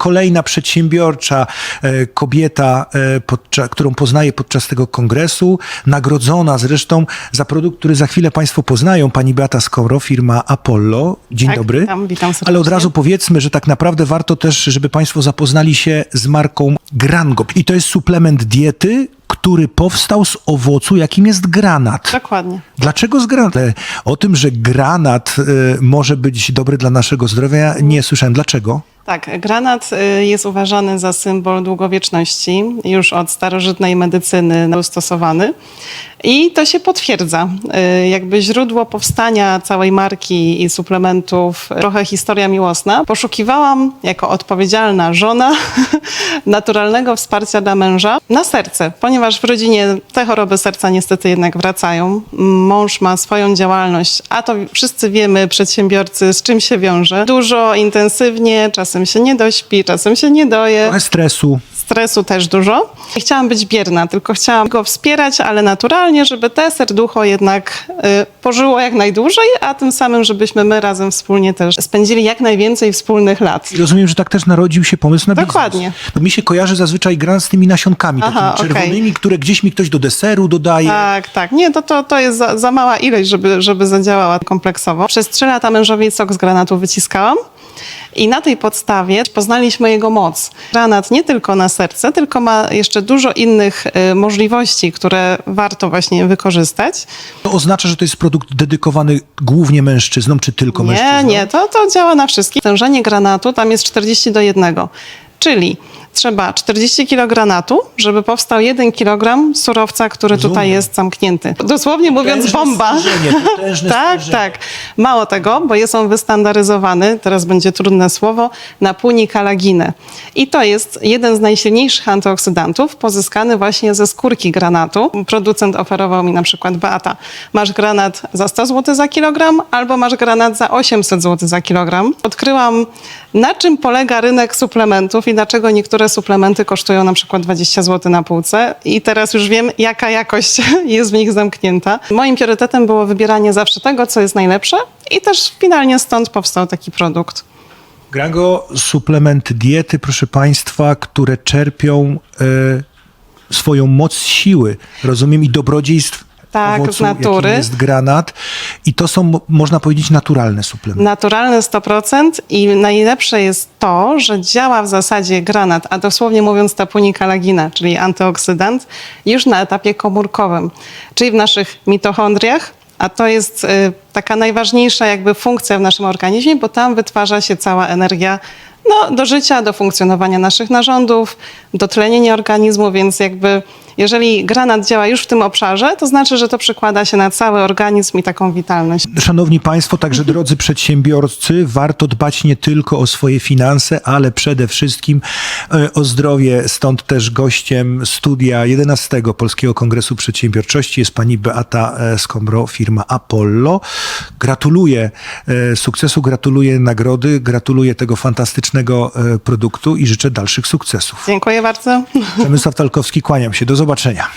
kolejna przedsiębiorcza e, kobieta, e, podczas, którą poznaję podczas tego kongresu, nagrodzona zresztą za produkt, który za chwilę Państwo poznają, pani Beata Skoro, firma Apollo. Dzień Tak, dobry. witam, witam serdecznie. Ale od razu powiedzmy, że tak naprawdę warto też, żeby Państwo zapoznali się z marką Grango. I to jest suplement diety, który powstał z owocu, jakim jest granat. Dokładnie. Dlaczego z granatem? O tym, że granat y, może być dobry dla naszego zdrowia, nie słyszałem. Dlaczego? Tak, granat y, jest uważany za symbol długowieczności, już od starożytnej medycyny stosowany. I to się potwierdza. Y, Jakby źródło powstania całej marki i suplementów, trochę historia miłosna. Poszukiwałam jako odpowiedzialna żona naturalnego wsparcia dla męża na serce, ponieważ w rodzinie te choroby serca niestety jednak wracają. Mąż ma swoją działalność, a to wszyscy wiemy, przedsiębiorcy, z czym się wiąże. Dużo, intensywnie, czasem się nie dośpi, czasem się nie doje Trochę stresu. stresu też dużo. Nie chciałam być bierna, tylko chciałam go wspierać, ale naturalnie, żeby te serducho jednak y, pożyło jak najdłużej, a tym samym, żebyśmy my razem wspólnie też spędzili jak najwięcej wspólnych lat. I rozumiem, że tak też narodził się pomysł na Dokładnie. biznes. Bo mi się kojarzy zazwyczaj granat z tymi nasionkami Aha, takimi okej. czerwonymi, które gdzieś mi ktoś do deseru dodaje. Tak, tak. Nie, to, to, to jest za, za mała ilość, żeby, żeby zadziałała kompleksowo. Przez trzy lata mężowi sok z granatu wyciskałam. I na tej podstawie poznaliśmy jego moc. Granat nie tylko na serce, tylko ma jeszcze dużo innych y, możliwości, które warto właśnie wykorzystać. To oznacza, że to jest produkt dedykowany głównie mężczyznom, czy tylko Nie, mężczyznom? nie, to, to działa na wszystkich. Stężenie granatu tam jest 40 do 1. Czyli trzeba 40 kg granatu, żeby powstał 1 kg surowca, który tutaj Rozumiem. jest zamknięty. Dosłownie mówiąc bomba. tak, tak. Mało tego, bo jest on wystandaryzowany, teraz będzie trudne słowo, na płyn kalaginę. I to jest jeden z najsilniejszych antyoksydantów, pozyskany właśnie ze skórki granatu. Producent oferował mi na przykład Beata, masz granat za 100 zł za kilogram, albo masz granat za 800 zł za kilogram. Odkryłam, na czym polega rynek suplementów i dlaczego niektóre suplementy kosztują na przykład 20 zł na półce. I teraz już wiem, jaka jakość jest w nich zamknięta. Moim priorytetem było wybieranie zawsze tego, co jest najlepsze i też finalnie stąd powstał taki produkt. Grango, suplementy diety, proszę Państwa, które czerpią e, swoją moc siły, rozumiem, i dobrodziejstw Tak, owocu, z natury. jakim jest granat. I to są, mo- można powiedzieć, naturalne suplementy. Naturalne 100% i najlepsze jest to, że działa w zasadzie granat, a dosłownie mówiąc ta punikalagina, czyli antyoksydant, już na etapie komórkowym, czyli w naszych mitochondriach, a to jest y, taka najważniejsza jakby funkcja w naszym organizmie, bo tam wytwarza się cała energia no, do życia, do funkcjonowania naszych narządów, do tlenienia organizmu, więc jakby jeżeli granat działa już w tym obszarze, to znaczy, że to przekłada się na cały organizm i taką witalność. Szanowni Państwo, także drodzy przedsiębiorcy, warto dbać nie tylko o swoje finanse, ale przede wszystkim e, o zdrowie. Stąd też gościem studia 11 Polskiego Kongresu Przedsiębiorczości jest pani Beata e, Skombro, firma Apollo. Gratuluję e, sukcesu, gratuluję nagrody, gratuluję tego fantastycznego produktu i życzę dalszych sukcesów. Dziękuję bardzo. Przemysław Talkowski, kłaniam się. Do zobaczenia.